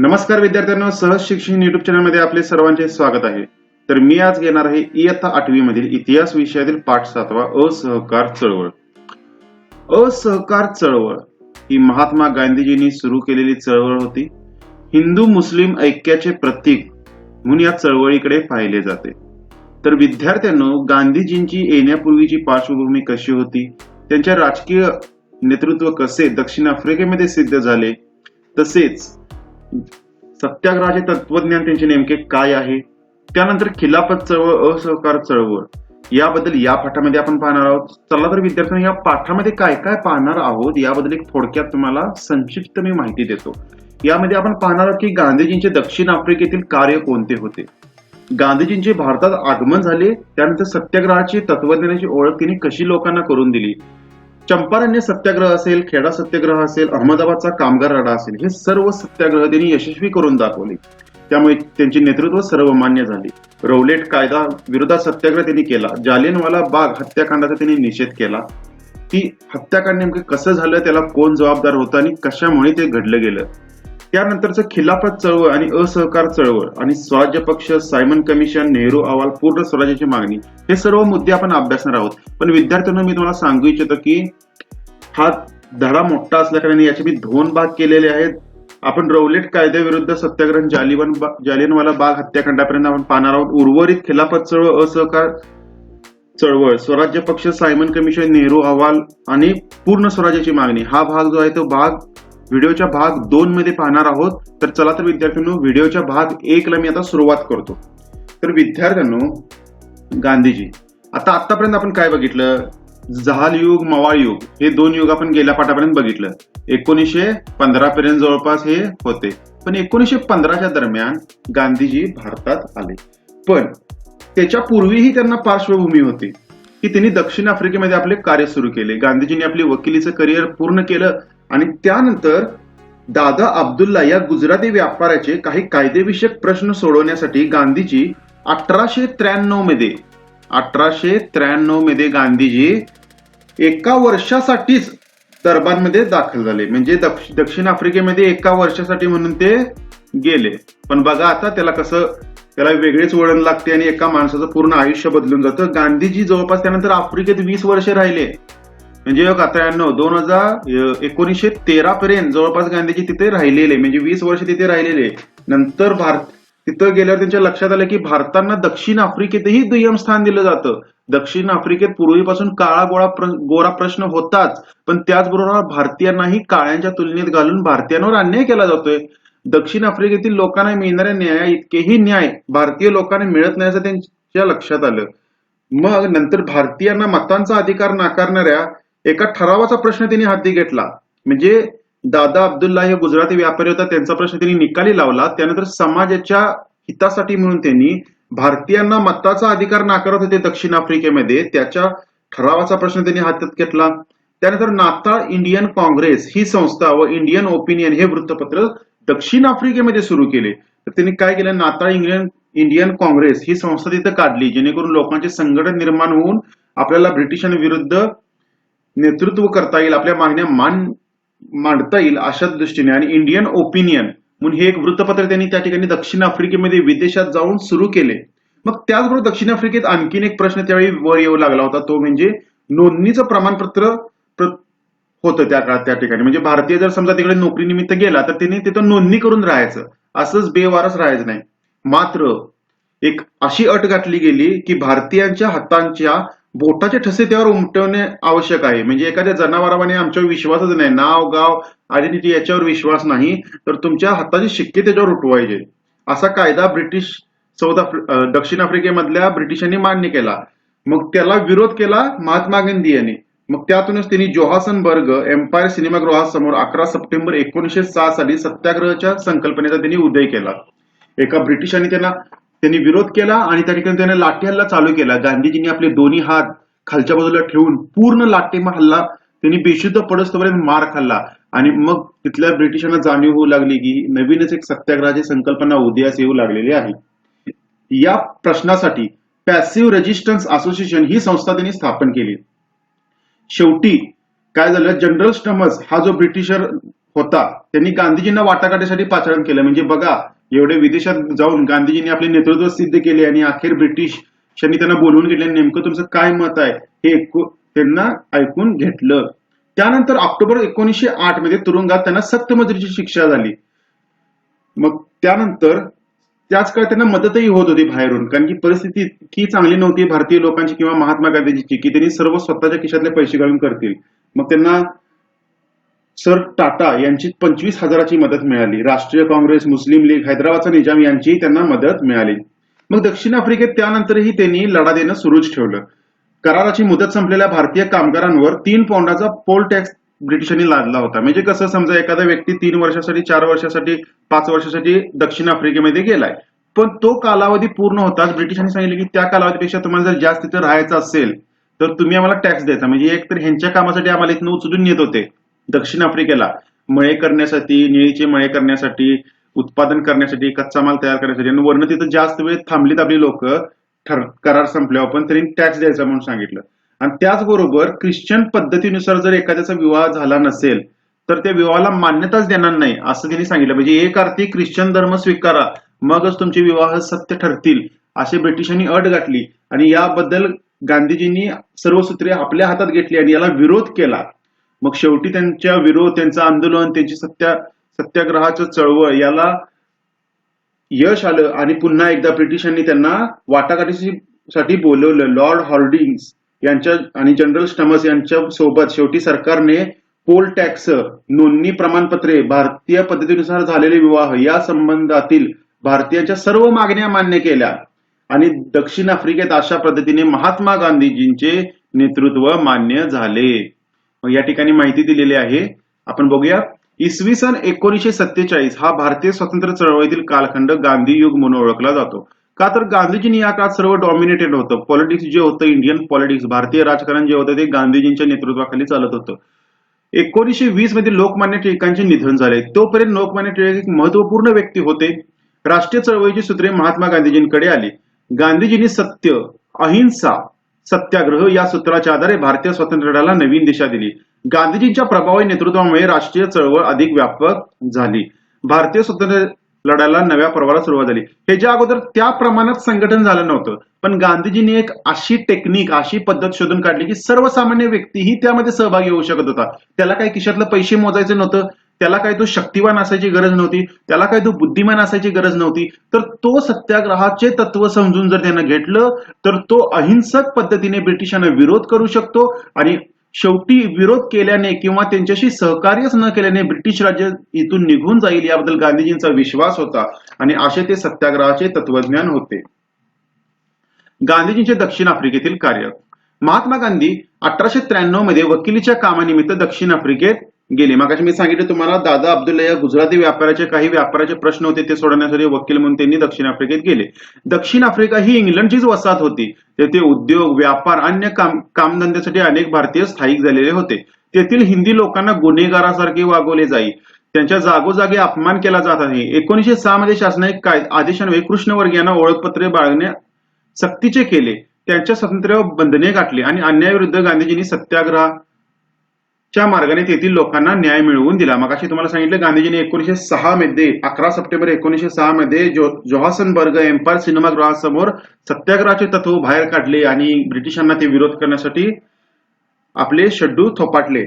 नमस्कार विद्यार्थ्यांनो सहज शिक्षण युट्यूब चॅनलमध्ये आपले सर्वांचे स्वागत आहे. तर मी आज घेणार आहे इयत्ता आठवी मधील इतिहास विषयातील पाठ सातवा असहकार चळवळ. असहकार चळवळ ही महात्मा गांधीजींनी सुरू केलेली चळवळ होती. हिंदू मुस्लिम ऐक्याचे प्रतीक म्हणून या चळवळीकडे पाहिले जाते. तर विद्यार्थ्यांनो गांधीजींची येण्यापूर्वीची पार्श्वभूमी कशी होती? त्यांच्या राजकीय नेतृत्व कसे दक्षिण आफ्रिकेमध्ये सिद्ध झाले? तसेच सत्याग्रहाचे तत्वज्ञान त्यांचे नेमके काय आहे? त्यानंतर खिलाफत चळवळ असहकार चळवळ. याबद्दल या पाठामध्ये आपण पाहणार आहोत. चला तर विद्यार्थ्यांनी या पाठामध्ये काय काय पाहणार आहोत याबद्दल एक थोडक्यात तुम्हाला संक्षिप्त मी माहिती देतो. यामध्ये आपण पाहणार आहोत की गांधीजींचे दक्षिण आफ्रिकेतील कार्य कोणते होते? गांधीजींचे भारतात आगमन झाले त्यानंतर सत्याग्रहाची तत्वज्ञानाची ओळख त्यांनी कशी लोकांना करून दिली? चंपारण्य सत्याग्रह असेल खेडा सत्याग्रह असेल अहमदाबादचा कामगार राडा असेल हे सर्व सत्याग्रह त्यांनी यशस्वी करून दाखवले. त्यामुळे त्यांचे नेतृत्व सर्वमान्य झाले. रौलेट कायदा विरोधात सत्याग्रह त्यांनी केला. जालियनवाला बाग हत्याकांडाचा त्यांनी निषेध केला. ती हत्याकांड नेमकं कसं झालं त्याला कोण जबाबदार होतं आणि कशामुळे ते घडलं गेलं? त्यानंतरचं खिलाफत चळवळ आणि असहकार चळवळ आणि स्वराज्य पक्ष सायमन कमिशन नेहरू अहवाल पूर्ण स्वराज्याची मागणी हे सर्व मुद्दे आपण अभ्यासणार आहोत. पण विद्यार्थ्यांना मी तुम्हाला सांगू इच्छितो की हा धडा मोठा असल्याकारणे याचे मी दोन भाग केलेले आहेत आपण रौलेट कायद्याविरुद्ध सत्याग्रह जालिवन जालियनवाला बाग हत्याकांडापर्यंत आपण पाहणार आहोत. उर्वरित खिलाफत चळवळ असहकार चळवळ स्वराज्य पक्ष सायमन कमिशन नेहरू अहवाल आणि पूर्ण स्वराज्याची मागणी. हा भाग जो आहे तो भाग व्हिडिओच्या भाग दोन मध्ये पाहणार आहोत. तर चला तर विद्यार्थ्यांनो व्हिडिओच्या भाग एक ला मी आता सुरुवात करतो. तर विद्यार्थ्यांनो गांधीजी आता आतापर्यंत आपण काय बघितलं? जहाल युग मवाळ युग हे दोन युग आपण गेल्या पाठापर्यंत बघितलं. एकोणीसशे पंधरा पर्यंत जवळपास हे होते. पण एकोणीसशे पंधराच्या दरम्यान गांधीजी भारतात आले. पण त्याच्या पूर्वीही त्यांना पार्श्वभूमी होती की त्यांनी दक्षिण आफ्रिकेमध्ये आपले कार्य सुरू केले. गांधीजींनी आपले वकिलीचं करिअर पूर्ण केलं आणि त्यानंतर दादा अब्दुल्ला या गुजराती व्यापाऱ्याचे काही कायदेविषयक प्रश्न सोडवण्यासाठी गांधीजी अठराशे त्र्याण्णवमध्ये अठराशे त्र्याण्णवमध्ये गांधीजी एका वर्षासाठीच दरबारमध्ये दाखल झाले. म्हणजे दक्षिण आफ्रिकेमध्ये एका वर्षासाठी म्हणून ते गेले. पण बघा आता त्याला कसं त्याला वेगळेच वळण लागते आणि एका माणसाचं पूर्ण आयुष्य बदलून जातं. गांधीजी जवळपास त्यानंतर आफ्रिकेत वीस वर्षे राहिले. म्हणजे बघा त्र्याण्णव दोन हजार एकोणीसशे तेरा पर्यंत जवळपास गांधीजी तिथे राहिलेले. म्हणजे वीस वर्ष तिथे राहिलेले. नंतर भारत तिथं गेल्यावर त्यांच्या लक्षात आलं की भारतांना दक्षिण आफ्रिकेतही दुय्यम स्थान दिलं जातं. दक्षिण आफ्रिकेत पूर्वीपासून काळा गोळा प्र- गोरा प्रश्न होताच. पण त्याचबरोबर भारतीयांनाही काळ्यांच्या तुलनेत घालून भारतीयांवर अन्याय केला जातोय. दक्षिण आफ्रिकेतील लोकांना मिळणाऱ्या न्याय इतकेही न्याय भारतीय लोकांना मिळत नाही असं त्यांच्या लक्षात आलं. मग नंतर भारतीयांना मतांचा अधिकार नाकारणाऱ्या एका ठरावाचा प्रश्न त्यांनी हाती घेतला. म्हणजे दादा अब्दुल्ला हे गुजराती व्यापारी होता त्यांचा प्रश्न त्यांनी निकाली लावला. त्यानंतर समाजाच्या हितासाठी म्हणून त्यांनी भारतीयांना मताचा अधिकार नाकारत होते दक्षिण आफ्रिकेमध्ये. त्याच्या ठरावाचा प्रश्न त्यांनी हातात घेतला. त्यानंतर नाताळ इंडियन काँग्रेस ही संस्था व इंडियन ओपिनियन हे वृत्तपत्र दक्षिण आफ्रिकेमध्ये सुरू केले. तर त्यांनी काय केलं? नाताळ इंडियन इंडियन काँग्रेस ही संस्था तिथं काढली जेणेकरून लोकांचे संघटन निर्माण होऊन आपल्याला ब्रिटिशांविरुद्ध नेतृत्व करता येईल आपल्या मागण्या मान मांडता येईल अशा दृष्टीने. आणि इंडियन ओपिनियन म्हणून हे एक वृत्तपत्र त्यांनी त्या ठिकाणी दक्षिण आफ्रिकेमध्ये विदेशात जाऊन सुरू केले. मग त्याचबरोबर दक्षिण आफ्रिकेत आणखीन एक प्रश्न त्यावेळी वर येऊ लागला होता तो म्हणजे नोंदणीचं प्रमाणपत्र होतं त्या काळात त्या ठिकाणी. म्हणजे भारतीय जर समजा तिकडे नोकरीनिमित्त गेला तर त्यांनी तिथं नोंदणी करून राहायचं. असंच बेवारच राहायचं नाही. मात्र एक अशी अट घातली गेली की भारतीयांच्या हातांच्या बोटाचे ठसे त्यावर उमटवणे आवश्यक आहे. म्हणजे एखाद्या जनावरावाने आमच्यावर विश्वासच नाही. नाव गाव आयडेंटिटी याच्यावर विश्वास नाही तर तुमच्या हाताचे शिक्के त्याच्यावर उठवायचे. असा कायदा ब्रिटिश साऊथ दक्षिण आफ्रिकेमधल्या ब्रिटिशांनी मान्य केला. मग त्याला विरोध केला महात्मा गांधी यांनी. मग त्यातूनच त्यांनी जोहासनबर्ग एम्पायर सिनेमागृहासमोर अकरा सप्टेंबर एकोणीसशे सहा साली सत्याग्रहाच्या संकल्पनेचा त्यांनी उदय केला. एका ब्रिटिशांनी त्यांना त्यांनी विरोध केला आणि त्या ठिकाणी त्याने लाठी हल्ला चालू केला. गांधीजींनी आपले दोन्ही हात खालच्या बाजूला ठेवून पूर्ण लाठी हल्ला त्यांनी बेशुद्ध पडस्तोपर्यंत मार खाल्ला. आणि मग तिथल्या ब्रिटिशांना जाणीव होऊ लागली की नवीनच एक सत्याग्रहाची संकल्पना उदयास येऊ लागलेली आहे. या प्रश्नासाठी पॅसिव्ह रेजिस्टन्स असोसिएशन ही संस्था त्यांनी स्थापन केली. शेवटी काय झालं? जनरल स्टमस हा जो ब्रिटिशर होता त्यांनी गांधीजींना वाटाघाटीसाठी पाचारण केलं. म्हणजे बघा एवढे विदेशात जाऊन गांधीजींनी आपले नेतृत्व सिद्ध केले आणि अखेर ब्रिटिशांनी त्यांना बोलवून घेतले. नेमकं तुमचं काय मत आहे? हे त्यांना ऐकून घेतलं. त्यानंतर ऑक्टोबर एकोणीसशे आठमध्ये तुरुंगात त्यांना सक्त मजुरीची शिक्षा झाली. मग त्यानंतर त्याच काळात त्यांना मदतही होत होती बाहेरून. कारण की परिस्थिती इतकी चांगली नव्हती. भारतीय लोकांची किंवा महात्मा गांधीजीची की त्यांनी सर्व स्वतःच्या खिशातले पैसे घालून करतील. मग त्यांना सर टाटा यांची पंचवीस हजाराची मदत मिळाली. राष्ट्रीय काँग्रेस मुस्लिम लीग हैदराबादचा निजाम यांचीही त्यांना मदत मिळाली. मग दक्षिण आफ्रिकेत त्यानंतरही त्यांनी लढा देणं सुरूच ठेवलं. कराराची मुदत संपलेल्या भारतीय कामगारांवर तीन पौंडाचा पोल टॅक्स ब्रिटिशांनी लादला होता. म्हणजे कसं समजा एखादा व्यक्ती तीन वर्षासाठी चार वर्षासाठी पाच वर्षासाठी दक्षिण आफ्रिकेमध्ये गेलाय. पण तो कालावधी पूर्ण होताच ब्रिटिशांनी सांगितलं की त्या कालावधीपेक्षा तुम्हाला जर जास्त तिथं राहायचं असेल तर तुम्ही आम्हाला टॅक्स द्यायचा. म्हणजे एक तर ह्यांच्या कामासाठी आम्हाला इथून उचलून येत होते. दक्षिण आफ्रिकेला मळे करण्यासाठी निळीचे मळे करण्यासाठी उत्पादन करण्यासाठी कच्चा माल तयार करण्यासाठी. आणि वर्ण तिथं जास्त वेळ थांबलीत आपली लोक ठर करार संपल्यावर पण त्यांनी टॅक्स द्यायचा म्हणून सांगितलं. आणि त्याचबरोबर ख्रिश्चन पद्धतीनुसार जर एखाद्याचा विवाह झाला नसेल तर त्या विवाहाला मान्यताच देणार नाही असं त्यांनी सांगितलं. म्हणजे एक अर्थी ख्रिश्चन धर्म स्वीकारा मगच तुमचे विवाह सत्य ठरतील अशी ब्रिटिशांनी अट गाठली. आणि याबद्दल गांधीजींनी सर्व सूत्रे आपल्या हातात घेतली आणि याला विरोध केला. मग शेवटी त्यांच्या विरोध त्यांचं आंदोलन त्यांची सत्या सत्याग्रहाचं चळवळ याला यश आलं आणि पुन्हा एकदा ब्रिटिशांनी त्यांना वाटाघाटीसाठी बोलवलं. लॉर्ड हॉर्डिंग्स यांच्या आणि जनरल स्टमस यांच्या सोबत शेवटी सरकारने पोल टॅक्स नोंदणी प्रमाणपत्रे भारतीय पद्धतीनुसार झालेले विवाह या संबंधातील भारतीयांच्या सर्व मागण्या मान्य केल्या. आणि दक्षिण आफ्रिकेत अशा पद्धतीने महात्मा गांधीजींचे नेतृत्व मान्य झाले. या ठिकाणी माहिती दिलेली आहे. आपण बघूया. इसवी सन एकोणीशे सत्तेचाळीस हा भारतीय स्वातंत्र्य चळवळीतील कालखंड गांधी युग म्हणून ओळखला जातो. का तर गांधीजींनी या काळात सर्व डॉमिनेटेड होतं. पॉलिटिक्स जे होतं इंडियन पॉलिटिक्स भारतीय राजकारण जे होतं ते गांधीजींच्या नेतृत्वाखाली चालत होतं. एकोणीसशे वीसमध्ये लोकमान्य टिळकांचे निधन झाले. तोपर्यंत लोकमान्य टिळक एक महत्त्वपूर्ण व्यक्ती होते. राष्ट्रीय चळवळीची सूत्रे महात्मा गांधीजींकडे आली. गांधीजींनी सत्य अहिंसा सत्याग्रह या सूत्राच्या आधारे भारतीय स्वातंत्र्य लढ्याला नवीन दिशा दिली. गांधीजींच्या प्रभावी नेतृत्वामुळे राष्ट्रीय चळवळ अधिक व्यापक झाली. भारतीय स्वातंत्र्य लढ्याला नव्या पर्वाला सुरुवात झाली. ह्याच्या अगोदर त्या प्रमाणात संघटन झालं नव्हतं पण गांधीजींनी एक अशी टेक्निक अशी पद्धत शोधून काढली की सर्वसामान्य व्यक्तीही त्यामध्ये सहभागी होऊ शकत होता. त्याला काही खिशातलं पैसे मोजायचे नव्हतं. त्याला काय तो शक्तिवान असायची गरज नव्हती त्याला काय तो बुद्धिमान असायची गरज नव्हती. तर तो सत्याग्रहाचे तत्व समजून जर त्यानं घेतलं तर तो अहिंसक पद्धतीने ब्रिटिशांना विरोध करू शकतो आणि शेवटी विरोध केल्याने किंवा त्यांच्याशी सहकार्यच न केल्याने ब्रिटिश राज्य इथून निघून जाईल याबद्दल गांधीजींचा विश्वास होता आणि असे ते सत्याग्रहाचे तत्वज्ञान होते. गांधीजींचे दक्षिण आफ्रिकेतील कार्य. महात्मा गांधी अठराशे त्र्याण्णवमध्ये वकिलीच्या कामानिमित्त दक्षिण आफ्रिकेत गेले. मागाशी मी सांगितलं तुम्हाला दादा अब्दुल्ला या गुजराती व्यापाऱ्याचे काही व्यापाराचे प्रश्न होते ते सोडवण्यासाठी वकील म्हणून त्यांनी दक्षिण आफ्रिकेत गेले. दक्षिण आफ्रिका ही इंग्लंडचीच वसाहत होती. तेथे उद्योग व्यापार अन्य काम कामधंद्यासाठी अनेक भारतीय स्थायिक झालेले होते. तेथील हिंदी लोकांना गुन्हेगारासारखे वागवले जाई. त्यांच्या जागोजागी अपमान केला जात आहे. एकोणीशे सहा मध्ये शासनाने काय आदेशान्वये कृष्णवर्गीयांना ओळखपत्रे बाळगणे सक्तीचे केले. त्यांच्या स्वातंत्र्यावर बंधने गाठली आणि अन्यायाविरुद्ध गांधीजींनी सत्याग्रह च्या मार्गाने तेथील लोकांना न्याय मिळवून दिला. मग तुम्हाला सांगितलं गांधीजींनी एकोणीशे सहा मध्ये अकरा सप्टेंबर एकोणीशे सहा मध्ये जो जोहासनबर्ग एम्पायर सिनेमागृहासमोर सत्याग्रहाचे तत्व बाहेर काढले आणि ब्रिटिशांना ते विरोध करण्यासाठी आपले शड्डू थोपाटले.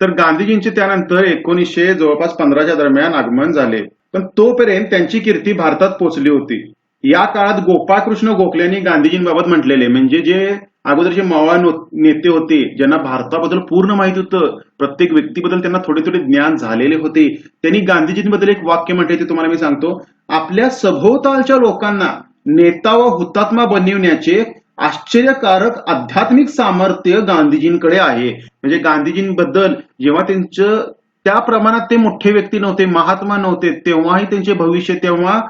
तर गांधीजींचे त्यानंतर एकोणीसशे जवळपास पंधराच्या दरम्यान आगमन झाले. पण तोपर्यंत त्यांची कीर्ती भारतात पोहोचली होती. या काळात गोपाळकृष्ण गोखल्यांनी गांधीजींबाबत म्हटलेले म्हणजे जे अगोदरचे मावळा नेते होते ज्यांना भारताबद्दल पूर्ण माहिती होतं प्रत्येक व्यक्तीबद्दल त्यांना थोडे थोडे ज्ञान झालेले होते त्यांनी गांधीजींबद्दल एक वाक्य म्हटले ते तुम्हाला मी सांगतो आपल्या सभोवतालच्या लोकांना नेता व हुतात्मा बनविण्याचे आश्चर्यकारक आध्यात्मिक सामर्थ्य गांधीजींकडे आहे. म्हणजे गांधीजींबद्दल जेव्हा त्यांचं त्या प्रमाणात ते मोठे व्यक्ती नव्हते महात्मा नव्हते तेव्हाही त्यांचे भविष्य तेव्हा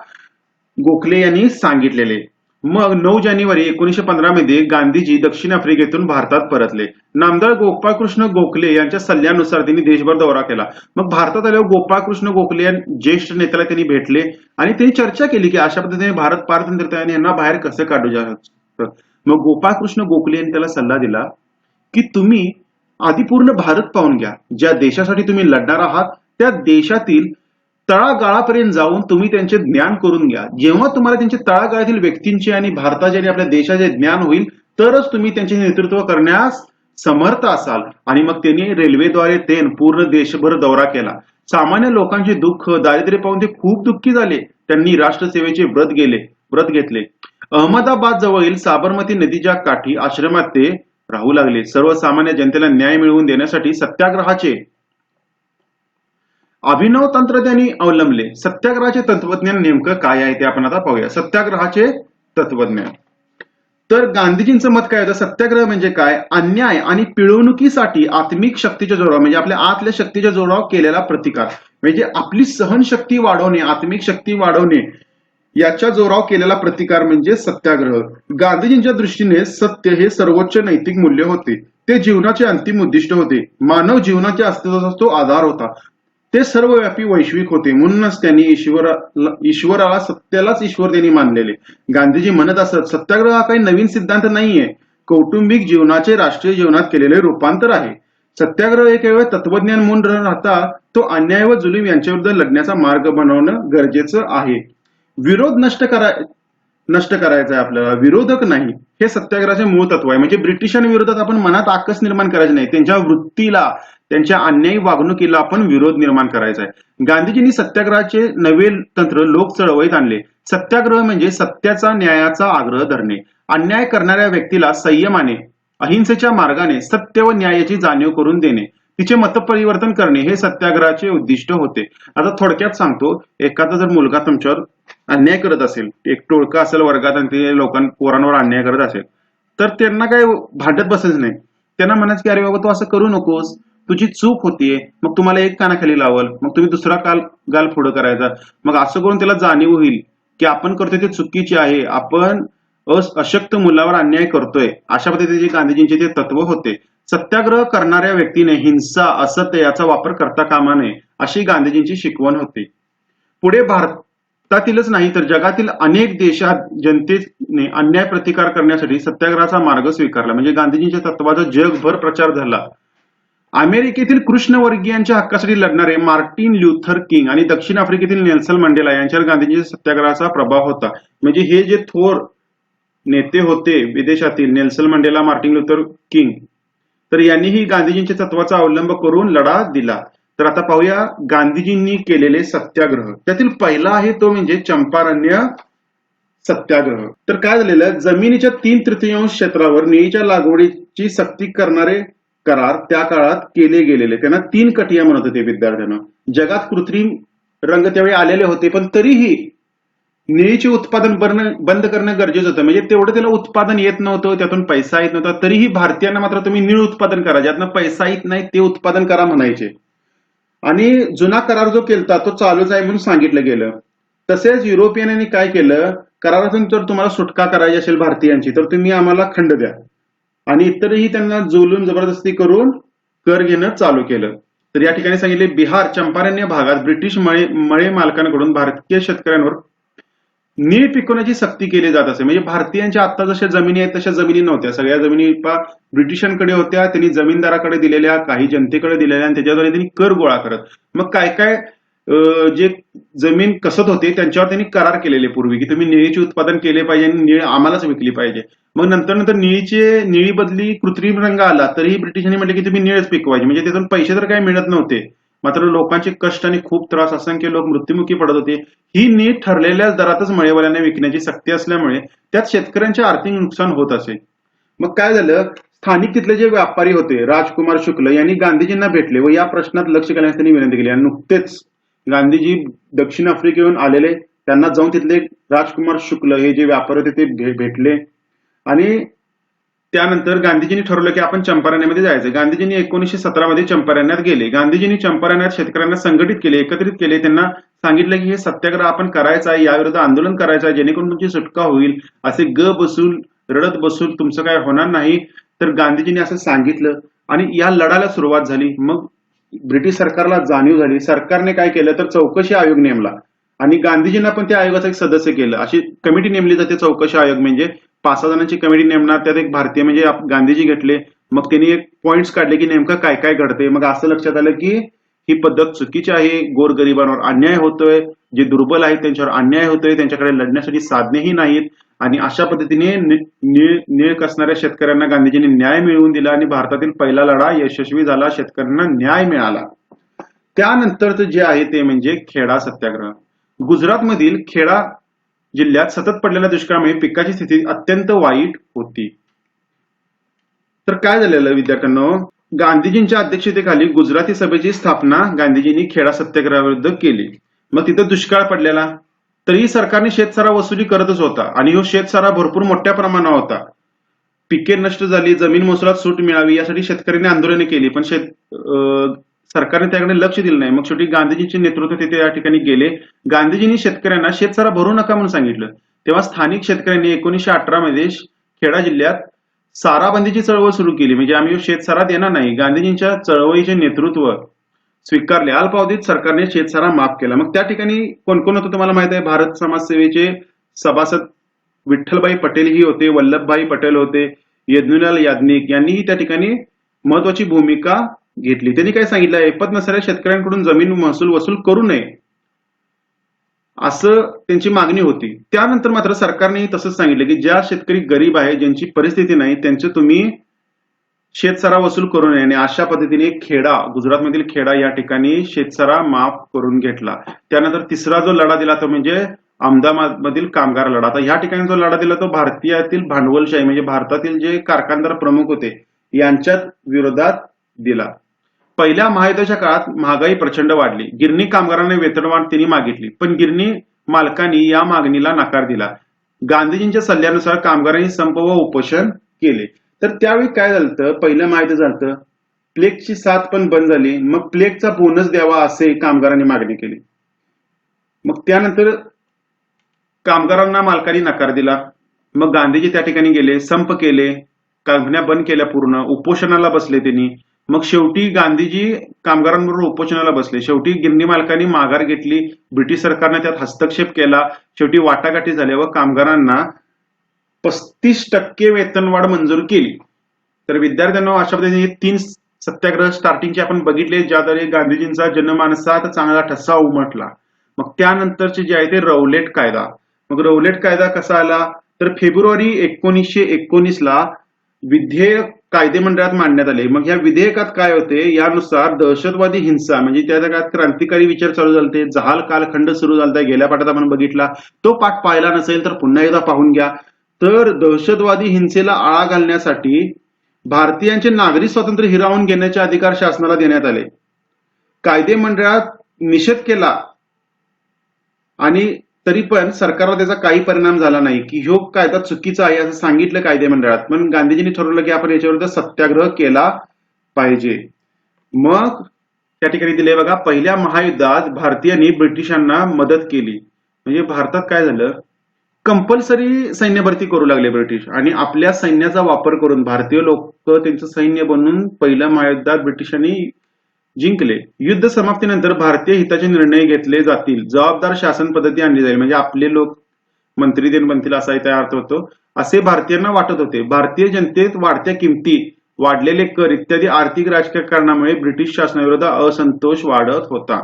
गोखले यांनी सांगितलेले. मग नऊ जानेवारी एकोणीशे पंधरा मध्ये गांधीजी दक्षिण आफ्रिकेतून भारतात परतले. नामदार गोपाळकृष्ण गोखले यांच्या सल्ल्यानुसार त्यांनी देशभर दौरा केला. मग भारतात आल्यावर गोपाळकृष्ण गोखले या ज्येष्ठ नेत्याला त्यांनी भेटले आणि त्यांनी चर्चा केली की अशा पद्धतीने भारत पारतंत्र्यता आणि यांना बाहेर कसं काढू शकतं मग गोपाळकृष्ण गोखले यांनी त्याला सल्ला दिला की तुम्ही आधी पूर्ण भारत पाहून घ्या. ज्या देशासाठी तुम्ही लढणार आहात त्या देशातील तळागाळापर्यंत जाऊन तुम्ही त्यांचे ज्ञान करून घ्या. जेव्हा तुम्हाला त्यांचे तळागाळातील व्यक्तींचे आणि भारताचे आणि आपल्या देशाचे ज्ञान होईल तरच तुम्ही त्यांचे नेतृत्व करण्यास समर्थ असाल. आणि मग त्यांनी रेल्वेद्वारे तेन पूर्ण देशभर दौरा केला. सामान्य लोकांचे दुःख दारिद्र्य पाहून ते खूप दुःखी झाले. त्यांनी राष्ट्रसेवेचे व्रत गेले व्रत घेतले. अहमदाबाद जवळील साबरमती नदीच्या काठी आश्रमात ते राहू लागले. सर्वसामान्य जनतेला न्याय मिळवून देण्यासाठी सत्याग्रहाचे अभिनव तंत्र त्यांनी अवलंबले. सत्याग्रहाचे तत्वज्ञान नेमकं काय आहे ते आपण आता पाहूया. सत्याग्रहाचे तत्वज्ञान. तर गांधीजींचं मत काय होतं? सत्याग्रह म्हणजे काय? अन्याय आणि पिळवणुकीसाठी आत्मिक शक्तीच्या जोरावर म्हणजे आपल्या आतल्या शक्तीच्या जोरावर केलेला प्रतिकार. म्हणजे आपली सहनशक्ती वाढवणे आत्मिक शक्ती वाढवणे याच्या जोरावर केलेला प्रतिकार म्हणजे सत्याग्रह. गांधीजींच्या दृष्टीने सत्य हे सर्वोच्च नैतिक मूल्य होते. ते जीवनाचे अंतिम उद्दिष्ट होते. मानव जीवनाच्या अस्तित्वाचा तो आधार होता. ते सर्वव्यापी वैश्विक होते. म्हणूनच त्यांनी ईश्वराला ईश्वराला सत्यालाच ईश्वर त्यांनी मानलेले. गांधीजी म्हणत असत सत्याग्रह हा काही नवीन सिद्धांत नाहीये. कौटुंबिक जीवनाचे राष्ट्रीय जीवनात केलेले रूपांतर आहे. सत्याग्रह हे केवळ तत्वज्ञान म्हणून राहता तो अन्याय व जुलूम यांच्याविरुद्ध लढण्याचा मार्ग बनवणं गरजेचं आहे. विरोध नष्ट कराय नष्ट करायचा आहे आपल्याला. विरोधक नाही. हे सत्याग्रहाचे मूळ तत्व आहे. म्हणजे ब्रिटिशांविरोधात आपण मनात आकस निर्माण करायचे नाही. त्यांच्या वृत्तीला त्यांच्या अन्यायी वागणुकीला आपण विरोध निर्माण करायचा आहे. गांधीजींनी सत्याग्रहाचे नवे तंत्र लोक चळवळीत आणले. सत्याग्रह म्हणजे सत्याचा न्यायाचा आग्रह धरणे. अन्याय करणाऱ्या व्यक्तीला संयमाने अहिंसेच्या मार्गाने सत्य व न्यायाची जाणीव करून देणे. तिचे मतपरिवर्तन करणे हे सत्याग्रहाचे उद्दिष्ट होते. आता थोडक्यात सांगतो एखादा जर मुलगा तुमच्यावर अन्याय करत असेल एक टोळका असेल वर्गात आणि ते लोकांना पोरांवर अन्याय करत असेल तर त्यांना काय भांडत बसायचं नाही. त्यांना म्हणायचं की अरे बाबा तू असं करू नकोस. तुझी चूक होतीये मग तुम्हाला एक कानाखाली लावल मग तुम्ही दुसरा काल गाल पुढं करायचा. मग असं करून त्याला जाणीव होईल की आपण करतोय ते चुकीचे आहे. आपण अशक्त मुलावर अन्याय करतोय. अशा पद्धतीचे गांधीजींचे ते तत्व होते. सत्याग्रह करणाऱ्या व्यक्तीने हिंसा असत्य याचा वापर करता कामा नये अशी गांधीजींची शिकवण होती. पुढे भारतातीलच नाही तर जगातील अनेक देशात जनतेने अन्याय प्रतिकार करण्यासाठी सत्याग्रहाचा मार्ग स्वीकारला. म्हणजे गांधीजींच्या तत्वाचा जगभर प्रचार झाला. अमेरिकेतील कृष्णवर्गीयांच्या हक्कासाठी लढणारे मार्टिन ल्युथर किंग आणि दक्षिण आफ्रिकेतील नेल्सन मंडेला यांच्यावर गांधीजी सत्याग्रहाचा प्रभाव होता. म्हणजे हे जे थोर नेते होते विदेशातील Nelson Mandela Martin Luther King तर यांनीही गांधीजींच्या तत्वाचा अवलंब करून लढा दिला. तर आता पाहूया गांधीजींनी केलेले सत्याग्रह. त्यातील पहिला आहे तो म्हणजे चंपारण्य सत्याग्रह. तर काय झालेलं जमिनीच्या तीन तृतीयांश क्षेत्रावर निळीच्या लागवडीची सक्ती करणारे करार त्या काळात केले गेलेले. त्यांना तीन कटिया म्हणत होते विद्यार्थ्यांना. जगात कृत्रिम रंग त्यावेळी आलेले होते पण तरीही निळीचे उत्पादन बंद करणं गरजेचं होतं. म्हणजे तेवढं त्याला उत्पादन येत नव्हतं त्यातून पैसा येत नव्हता. तरीही भारतीयांना मात्र तुम्ही निळ उत्पादन करा. ज्यातनं पैसा येत नाही ते उत्पादन करा म्हणायचे. आणि जुना करार जो केलता तो चालूच आहे म्हणून सांगितलं गेलं. तसेच युरोपियनांनी काय केलं? करारातून जर तुम्हाला सुटका करायची असेल भारतीयांची तर तुम्ही आम्हाला खंड द्या. आणि इतरही त्यांना जोलून जबरदस्ती करून कर घेणं चालू केलं. तर या ठिकाणी सांगितले बिहार चंपारण्य भागात ब्रिटिश मळे मळे मालकांकडून भारतीय शेतकऱ्यांवर नीळ पिकवण्याची सक्ती केली जात असे. म्हणजे भारतीयांच्या आता जशा जमिनी आहेत तशा जमिनी नव्हत्या. सगळ्या जमिनी ब्रिटिशांकडे होत्या त्यांनी जमीनदाराकडे दिलेल्या काही जनतेकडे दिलेल्या आणि त्याच्याद्वारे त्यांनी कर गोळा करत. मग काय काय जे जमीन कसत होते त्यांच्यावर त्यांनी करार केलेले पूर्वी की तुम्ही निळीचे उत्पादन केले पाहिजे आणि निळ आम्हालाच विकली पाहिजे. मग नंतर नंतर निळीचे निळी बदली कृत्रिम रंग आला तरीही ब्रिटिशांनी म्हटले की तुम्ही निळच पिकवायचे. म्हणजे त्यातून पैसे तर काही मिळत नव्हते. मात्र लोकांचे कष्ट आणि खूप त्रास असंख्य लोक मृत्युमुखी पडत होते. ही नीट ठरलेल्या दरातच मळेवाल्यांना विकण्याची सक्ती असल्यामुळे त्यात शेतकऱ्यांचे आर्थिक नुकसान होत असे. मग काय झालं? स्थानिक तिथले जे व्यापारी होते राजकुमार शुक्ल यांनी गांधीजींना भेटले व या प्रश्नात लक्ष घालण्यास त्यांनी विनंती केली. आणि नुकतेच गांधीजी दक्षिण आफ्रिकेहून आलेले त्यांना जाऊन तिथले राजकुमार शुक्ल हे जे व्यापारी होते ते भेटले. आणि त्यानंतर गांधीजींनी ठरवलं की आपण चंपारण्यामध्ये जायचं. गांधीजींनी एकोणीसशे सतरा मध्ये चंपारण्यात गेले. गांधीजींनी चंपारण्यात शेतकऱ्यांना संघटित केले एकत्रित केले. त्यांना सांगितलं की हे सत्याग्रह आपण करायचा आहे याविरुद्ध आंदोलन करायचं आहे जेणेकरून तुमची सुटका होईल. असे ग बसून रडत बसून तुमचं काय होणार नाही. तर गांधीजींनी असं सांगितलं. आणि या लढायला सुरुवात झाली. मग ब्रिटिश सरकारला जाणीव झाली. सरकारने काय केलं? तर चौकशी आयोग नेमला. आणि गांधीजींना पण त्या आयोगाचं एक सदस्य केलं. अशी कमिटी नेमली जाते चौकशी आयोग. म्हणजे पाच सहा जणांची कमिटी नेमणार. त्यात एक भारतीय म्हणजे गांधीजी घेतले. मग त्यांनी एक पॉइंट्स काढले की नेमकं काय काय घडते मग असं लक्षात आलं की ही पद्धत चुकीची आहे. गोरगरिबांवर अन्याय होतोय. जे दुर्बल आहेत त्यांच्यावर अन्याय होतोय. त्यांच्याकडे लढण्यासाठी साधनेही नाहीत. आणि अशा पद्धतीने निळक असणाऱ्या शेतकऱ्यांना गांधीजींनी न्याय मिळवून दिला आणि भारतातील पहिला लढा यशस्वी झाला शेतकऱ्यांना न्याय मिळाला. त्यानंतर जे आहे ते म्हणजे खेडा सत्याग्रह. गुजरातमधील खेडा जिल्ह्यात सतत पडलेल्या दुष्काळामुळे पिकाची स्थिती अत्यंत वाईट होती. तर काय झालेलं विद्यार्थ्यांनो? गांधीजींच्या अध्यक्षतेखाली गुजराती सभेची स्थापना गांधीजींनी खेडा सत्याग्रहाविरुद्ध केली. मग तिथं दुष्काळ पडलेला. तरीही सरकारने शेतसारा वसुली करतच होता आणि हो शेतसारा भरपूर मोठ्या प्रमाणावर होता. पिके नष्ट झाली जमीन महसुलात सूट मिळावी यासाठी शेतकऱ्यांनी आंदोलने केली पण शेत सरकारने त्याकडे लक्ष दिलं नाही. मग शेवटी गांधीजींचे नेतृत्व तिथे या ठिकाणी गेले. गांधीजींनी शेतकऱ्यांना शेतसारा भरू नका म्हणून सांगितलं. तेव्हा स्थानिक शेतकऱ्यांनी एकोणीसशे अठरा मध्ये खेडा जिल्ह्यात साराबंदीची चळवळ सुरू केली. म्हणजे आम्ही शेतसारा देणार नाही. गांधीजींच्या चळवळीचे नेतृत्व स्वीकारले. अल्पावधीत सरकारने शेतसारा माफ केला. मग त्या ठिकाणी कोण कोण होतं तुम्हाला माहीत आहे? भारत समाजसेवेचे सभासद विठ्ठलभाई पटेल ही होते वल्लभभाई पटेल होते यज्ञलाल याज्ञिक यांनीही त्या ठिकाणी महत्वाची भूमिका घेतली. त्यांनी काय सांगितलं? ऐपत नसणाऱ्या शेतकऱ्यांकडून जमीन महसूल वसूल करू नये. असं त्यांची मागणी होती. त्यानंतर मात्र सरकारने तसंच सांगितलं की ज्या शेतकरी गरीब आहे ज्यांची परिस्थिती नाही त्यांचे तुम्ही शेतसारा वसूल करू नये आणि अशा पद्धतीने खेडा गुजरातमधील खेडा या ठिकाणी शेतसारा माफ करून घेतला. त्यानंतर तिसरा जो लढा दिला तो म्हणजे अहमदाबाद मधील कामगार लढा. आता या ठिकाणी जो लढा दिला तो भारतीयातील भांडवलशाही म्हणजे भारतातील जे कारखानदार प्रमुख होते यांच्यात विरोधात दिला. पहिल्या महायुद्धाच्या काळात महागाई प्रचंड वाढली. गिरणी कामगारांनी वेतनवाढ त्यांनी मागितली. पण गिरणी मालकांनी या मागणीला नकार दिला. गांधीजींच्या सल्ल्यानुसार कामगारांनी संप व उपोषण केले. तर त्यावेळी काय झालं पहिलं माहिती झालं प्लेगची साथ पण बंद झाली. मग प्लेगचा बोनस द्यावा असे कामगारांनी मागणी केली. मग त्यानंतर कामगारांना मालकांनी नकार दिला. मग गांधीजी त्या ठिकाणी गेले संप केले कंपन्या बंद केल्या पूर्ण उपोषणाला बसले त्यांनी. मग शेवटी गांधीजी कामगारांबरोबर उपोषणाला बसले. शेवटी गिरणी मालकांनी माघार घेतली. ब्रिटिश सरकारने त्यात हस्तक्षेप केला. शेवटी वाटाघाटी झाल्या व कामगारांना पस्तीस टक्के वेतनवाढ मंजूर केली. तर विद्यार्थ्यांना अशा पद्धतीने तीन सत्याग्रह स्टार्टिंगचे आपण बघितले ज्याद्वारे गांधीजींचा जनमानसात चांगला ठसा उमटला. मग त्यानंतरचे जे आहे ते रौलेट कायदा. मग रौलेट कायदा कसा आला? तर फेब्रुवारी एकोणीसशे एकोणीस ला विधेयक कायदे मंडळात मांडण्यात आले. मग या विधेयकात काय होते? यानुसार दहशतवादी हिंसा म्हणजे त्या काळात क्रांतिकारी विचार चालू झालते. जहाल कालखंड सुरू झालता गेल्या पाठात आपण बघितला. तो पाठ पाहिला नसेल तर पुन्हा एकदा पाहून घ्या. तर दहशतवादी हिंसेला आळा घालण्यासाठी भारतीयांचे नागरी स्वातंत्र्य हिरावून घेण्याचे अधिकार शासनाला देण्यात आले. कायदे मंडळात निषेध केला. आणि तरी पण सरकारला त्याचा काही परिणाम झाला नाही की ह्यो कायदा चुकीचा आहे असं सांगितलं कायदे मंडळात. पण गांधीजींनी ठरवलं की आपण याच्याविरुद्ध सत्याग्रह केला पाहिजे. मग त्या ठिकाणी दिले बघा पहिल्या महायुद्धात भारतीयांनी ब्रिटिशांना मदत केली. म्हणजे भारतात काय झालं? कंपल्सरी सैन्य भरती करू लागले ब्रिटिश. आणि आपल्या सैन्याचा वापर करून भारतीय लोक त्यांचं सैन्य बनवून पहिल्या महायुद्धात ब्रिटिशांनी जिंकले. युद्ध समाप्तीनंतर भारतीय हिताचे निर्णय घेतले जातील. जबाबदार शासन पद्धती आणली जाईल. म्हणजे आपले लोक मंत्री देण बनतील असा तयार अर्थ होतो. असे भारतीयांना वाटत होते. भारतीय जनतेत वाढत्या किमती वाढलेले कर इत्यादी आर्थिक राजकीय कारणामुळे ब्रिटिश शासनाविरोधात असंतोष वाढत होता.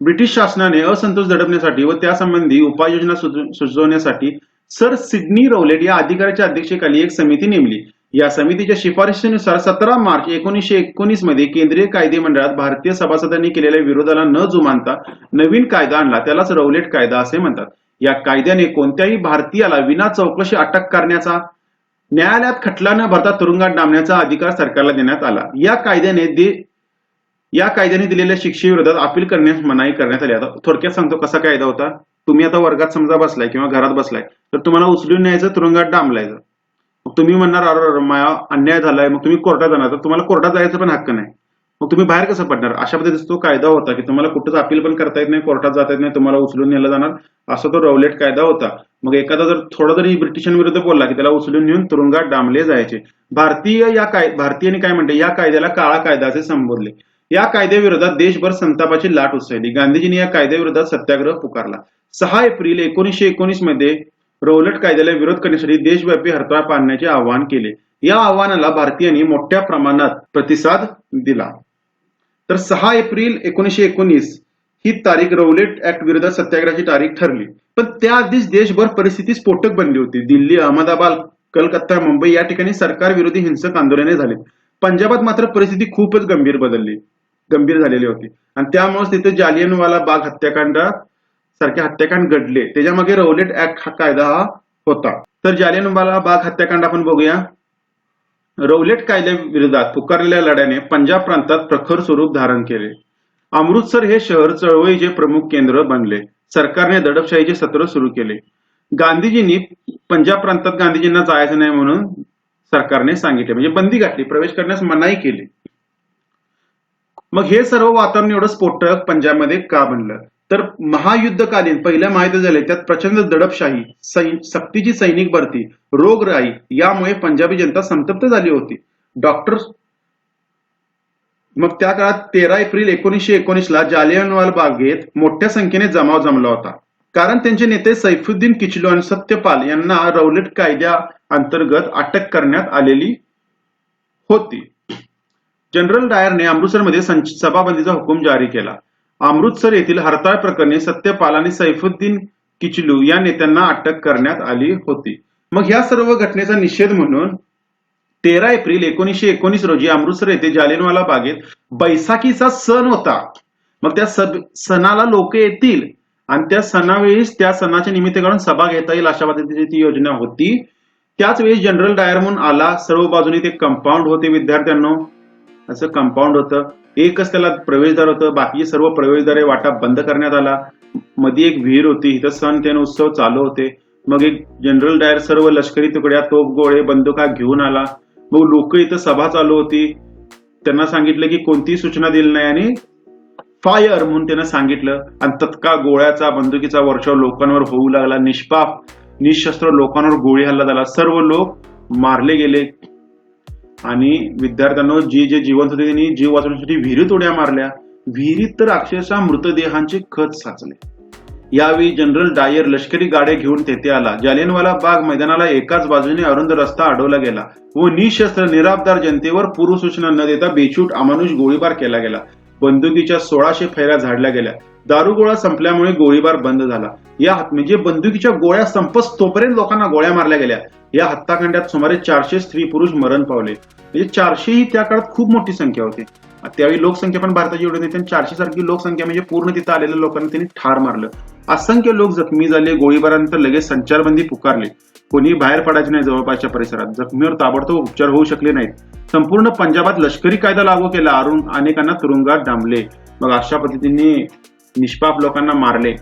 ब्रिटिश शासनाने असंतोष दडपण्यासाठी व त्यासंबंधी उपाययोजना सुचवण्यासाठी सर सिडनी रौलेट या अधिकाऱ्याच्या अध्यक्षतेखाली एक समिती नेमली. या समितीच्या शिफारशीनुसार सतरा मार्च एकोणीसशे एकोणीसमध्ये केंद्रीय कायदे मंडळात भारतीय सभासदांनी केलेल्या विरोधाला न जुमानता नवीन कायदा आणला त्यालाच रौलेट कायदा असे म्हणतात. या कायद्याने कोणत्याही भारतीयाला विना चौकशी अटक करण्याचा न्यायालयात खटला न भरता तुरुंगात डांबण्याचा अधिकार सरकारला देण्यात आला. या कायद्याने दे या कायद्याने दिलेल्या शिक्षेविरोधात अपील करण्यास मनाई करण्यात आली. आता थोडक्यात सांगतो कसा कायदा होता. तुम्ही आता वर्गात समजा बसलाय किंवा घरात बसलाय तर तुम्हाला उचलून न्यायचं तुरुंगात डांबलायचं. मग तुम्ही म्हणणार अरे माया अन्याय झालाय. मग तुम्ही कोर्टात जाणार. तर तुम्हाला कोर्टात जायचं पण हक्क नाही. मग तुम्ही बाहेर कसं पडणार? अशा पद्धतीचा तो कायदा होता की तुम्हाला कुठंच अपील पण करता येत नाही कोर्टात जाता येत नाही तुम्हाला उचलून नेलं जाणार. असा तो रौलेट कायदा होता. मग एखादा जर थोडा जरी ब्रिटिशांविरुद्ध बोलला की त्याला उचलून नेऊन तुरुंगात डांबले जायचे. भारतीय या काय भारतीयांनी काय म्हणते या कायद्याला काळा कायदा असे संबोधले. या कायद्याविरोधात देशभर संतापाची लाट उसळली. गांधीजींनी या कायद्याविरोधात सत्याग्रह पुकारला. सहा एप्रिल एकोणीसशे एकोणीसमध्ये रौलट कायद्याला विरोध करण्यासाठी देशव्यापी हरताळ पाडण्याचे आवाहन केले. या आव्हानाला भारतीयांनी मोठ्या प्रमाणात प्रतिसाद दिला. तर सहा एप्रिल एकोणीसशे एकोणीस ही तारीख रौलेट ऍक्ट विरोधात सत्याग्रहाची तारीख ठरली. पण त्याआधीच देशभर परिस्थिती स्फोटक बनली होती. दिल्ली अहमदाबाद कलकत्ता मुंबई या ठिकाणी सरकार विरोधी हिंसक आंदोलने झाली. पंजाबात मात्र परिस्थिती खूपच गंभीर बदलली. गंभीर झालेली होती. आणि त्यामुळे तिथे जालियनवाला बाग हत्याकांड सारखे हत्याकांड घडले. त्याच्यामागे रौलेट ऍक्ट हा कायदा हा होता. तर जालियनवाला बाग हत्याकांड आपण बघूया. रौलेट कायद्याविरोधात पुकारलेल्या लढ्याने पंजाब प्रांतात प्रखर स्वरूप धारण केले. अमृतसर हे शहर चळवळीचे प्रमुख केंद्र बनले. सरकारने दडपशाहीचे सत्र सुरू केले. गांधीजींनी पंजाब प्रांतात गांधीजींना जायचं नाही म्हणून सरकारने सांगितले. म्हणजे बंदी घातली प्रवेश करण्यास मनाई केली. मग हे सर्व वातावरण एवढं स्फोटक पंजाबमध्ये का बनलं? तर महायुद्धकालीन पहिल्या महायुद्ध झाले त्यात प्रचंड दडपशाही सक्तीची सैनिक भरती रोगराई यामुळे पंजाबी जनता संतप्त झाली होती. डॉक्टर मग त्या काळात तेरा एप्रिल एकोणीसशे एकोणीस ला जालियनवाल बागेत मोठ्या संख्येने जमाव जमला होता. कारण त्यांचे नेते सैफुद्दीन किचलू आणि सत्यपाल यांना रौलेट कायद्या अंतर्गत अटक करण्यात आलेली होती. जनरल डायरने अमृतसरमध्ये सभाबंदीचा हुकूम जारी केला. अमृतसर येथील हरताळ प्रकरणी सत्यपाल आणि सैफुद्दीन किचलू या नेत्यांना अटक करण्यात आली होती. मग या सर्व घटनेचा निषेध म्हणून तेरा एप्रिल एकोणीसशे एकोणीस रोजी अमृतसर येथे जालियनवाला बागेत बैसाखीचा सण होता. मग त्या सब- सणाला लोक येतील आणि त्या सणावेळीच त्या सणाच्या निमित्त काढून सभा घेता येईल अशा पद्धतीची ती योजना होती. त्याच वेळी जनरल डायर म्हणून आला. सर्व बाजूने ते कंपाऊंड होते विद्यार्थ्यांना. असं कंपाऊंड होतं. एकच त्याला प्रवेशद्वार होतं. बाकी सर्व प्रवेशद्वारे वाटा बंद करण्यात आला. मध्ये एक विहीर होती. इथं सण त्यान उत्सव चालू होते. मग एक जनरल डायर सर्व लष्करी तुकड्या तोफ गोळे बंदुका घेऊन आला. मग लोक इथं सभा चालू होती. त्यांना सांगितलं की कोणतीही सूचना दिली नाही आणि फायर म्हणून त्यांना सांगितलं. आणि तत्काळ गोळ्याचा बंदुकीचा वर्षाव लोकांवर होऊ लागला. निष्पाप निशस्त्र लोकांवर गोळी हल्ला झाला. सर्व लोक मारले गेले. आणि विद्यार्थ्यांना जे जे जिवंत होते त्यांनी जीव वाचवण्यासाठी विहिरीत उड्या मारल्या. विहिरीत तर अक्षरशः मृतदेहांचे खत साचले. यावेळी जनरल डायर लष्करी गाड्या घेऊन तेथे आला. जालियनवाला बाग मैदानाला एकाच बाजूने अरुंद रस्ता अडवला गेला व निशस्त्र निराबदार जनतेवर पूर्वसूचना न देता बेछूट अमानुष गोळीबार केला गेला. बंदुकीच्या सोळाशे फैऱ्या झाडल्या गेल्या. दारुगोळा संपल्यामुळे गोळीबार बंद झाला. या म्हणजे बंदुकीच्या गोळ्या संपस तोपर्यंत लोकांना गोळ्या मारल्या गेल्या. या हत्याकांडात सुमारे चारशे स्त्री पुरुष मरण पावले. म्हणजे चारशे ही त्या काळात खूप मोठी संख्या होती. त्यावेळी लोकसंख्या पण भारताची एवढी होती चारशे सारखी लोकसंख्या म्हणजे पूर्ण तिथं आलेल्या लोकांना त्यांनी ठार मारलं. असंख्य लोक जखमी झाले. गोळीबारानंतर लगेच संचारबंदी पुकारली. कोणी बाहेर पडायचे नाही जवळपासच्या परिसरात. जखमीवर ताबडतोब उपचार होऊ शकले नाहीत. संपूर्ण पंजाबात लष्करी कायदा लागू केला. अरुण अनेकांना तुरुंगात डांबले. मग अशा पद्धतीने निष्पाप लोकांना मारले.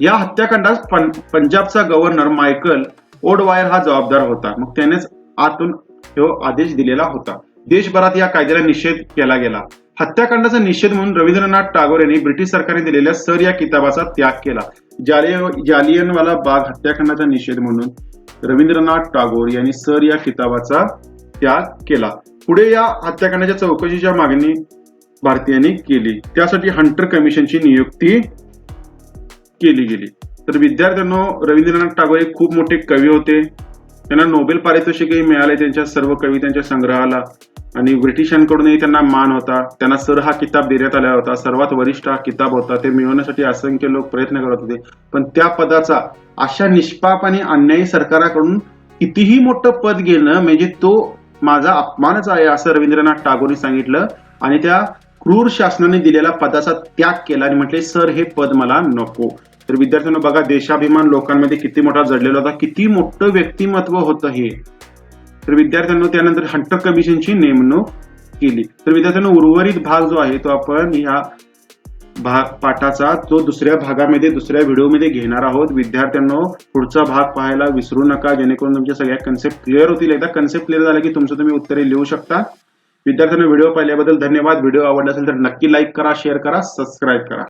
या हत्याकांडास पं- पंजाबचा गव्हर्नर मायकल ओडवायर हा जबाबदार होता. मग त्यानेच आतून तो आदेश दिलेला होता. देशभरात या कायद्याला निषेध केला गेला. हत्याकांडाचा निषेध म्हणून रवींद्रनाथ टागोर यांनी ब्रिटिश सरकारने दिलेल्या सर या किताबाचा त्याग केला. जालिय- जालियनवाला बाग हत्याकांडाचा निषेध म्हणून रवींद्रनाथ टागोर यांनी सर या किताबाचा त्याग केला. पुढे या हत्याकांडाच्या चौकशीच्या मागणी भारतीयांनी केली त्यासाठी हंटर कमिशनची नियुक्ती केली गेली. तर विद्यार्थ्यांनो रवींद्रनाथ टागोर हे खूप मोठे कवी होते. त्यांना नोबेल पारितोषिकही मिळाले त्यांच्या सर्व कवितांच्या संग्रहाला. आणि ब्रिटिशांकडूनही त्यांना मान होता. त्यांना सर हा किताब देण्यात आला होता. सर्वात वरिष्ठ हा किताब होता. ते मिळवण्यासाठी असंख्य लोक प्रयत्न करत होते. पण त्या पदाचा अशा निष्पाप आणि अन्यायी सरकाराकडून कितीही मोठं पद घेणं म्हणजे तो माझा अपमानच आहे असं रवींद्रनाथ टागोरने सांगितलं. आणि त्या क्रूर शासनाने दिलेल्या पदाचा त्याग केला आणि म्हटले सर हे पद मला नको. तर विद्यार्थ्यांना बघा देशाभिमान लोकांमध्ये किती मोठा जडलेला होता किती मोठं व्यक्तिमत्व होतं हे. तर विद्यार्थ्यांना त्यानंतर हंटर कमिशनची नेमणूक केली. तर विद्यार्थ्यांना उर्वरित भाग जो आहे तो आपण ह्या भाग पाठाचा तो दुसऱ्या भागामध्ये दुसऱ्या व्हिडिओमध्ये घेणार आहोत. विद्यार्थ्यांनो पुढचा भाग पाहायला विसरू नका. जेणेकरून तुमच्या सगळ्या कन्सेप्ट क्लिअर होतील. एकदा कन्सेप्ट क्लिअर झाला की तुमचं तुम्ही उत्तरे लिहू शकता. विद्यार्थ्यांना व्हिडिओ पाहिल्याबद्दल धन्यवाद. व्हिडिओ आवडला असेल तर नक्की लाईक करा शेअर करा सबस्क्राईब करा.